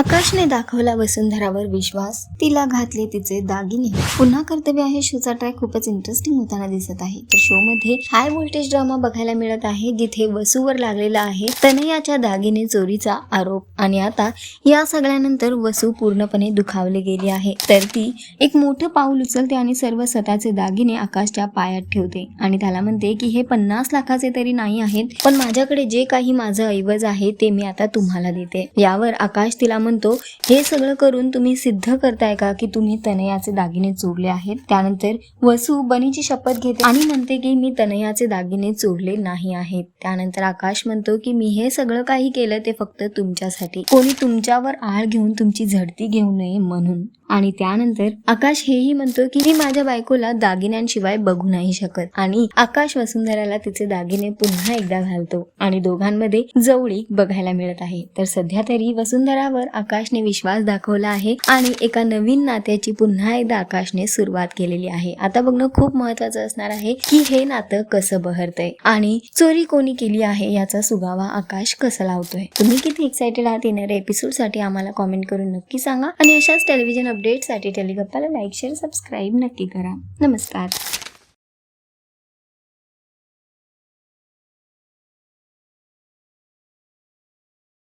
आकाशने दाखवला वसुंधरावर विश्वास तिला घातले तिचे दागिने. पुन्हा कर्तव्य आहे शोचा ट्रॅक खूपच इंटरेस्टिंग होताना दिसत आहे. तर शो मध्ये हाय व्होल्टेज ड्रामा बघायला मिळत आहे. जिथे वसूवर लागलेला आहे तनयाच्या दागिने चोरीचा आरोप. आणि आता या सगळ्यानंतर वसू पूर्णपणे दुखावली गेली आहे. तर ती एक मोठं पाऊल उचलते आणि सर्व स्वतःचे दागिने आकाशच्या पायात ठेवते. आणि त्याला म्हणते की हे पन्नास लाखाचे तरी नाही आहेत पण माझ्याकडे जे काही माझं ऐवज आहे ते मी आता तुम्हाला देते. यावर आकाश तिला म्हणतो हे सगळं करून तुम्ही सिद्ध करताय का की तुम्ही तनयाचे दागिने चोरले आहेत त्यानंतर वसू बनीची शपथ घेते आणि म्हणते की मी तनयाचे दागिने चोरले नाही आहेत त्यानंतर आकाश म्हणतो की मी हे सगळं काही केलं ते फक्त तुमच्यासाठी. कोणी तुमच्यावर आळ घेऊन तुमची झडती घेऊ नये म्हणून. आणि त्यानंतर आकाश हेही म्हणतो की मी माझ्या बायकोला दागिन्यांशिवाय बघू नाही शकत. आणि आकाश वसुंधराला तिचे दागिने पुन्हा एकदा घालतो. आणि दोघांमध्ये जवळीक बघायला मिळत आहे. तर सध्या तरी वसुंधरावर आकाशने विश्वास दाखवला आहे आणि एका नवीन नात्याची पुन्हा एकदा आकाशने सुरुवात केलेली आहे. आता बघणं खूप महत्वाचं असणार आहे की हे नातं कसं बहरतंय आणि चोरी कोणी केली आहे याचा सुगावा आकाश कसं लावतोय. तुम्ही किती एक्सायटेड आहात येणाऱ्या एपिसोडसाठी आम्हाला कॉमेंट करून नक्की सांगा. आणि अशाच टेलिव्हिजन अपडेटसाठी टेलिगप्पाला लाईक शेअर सबस्क्राईब नक्की करा. नमस्कार.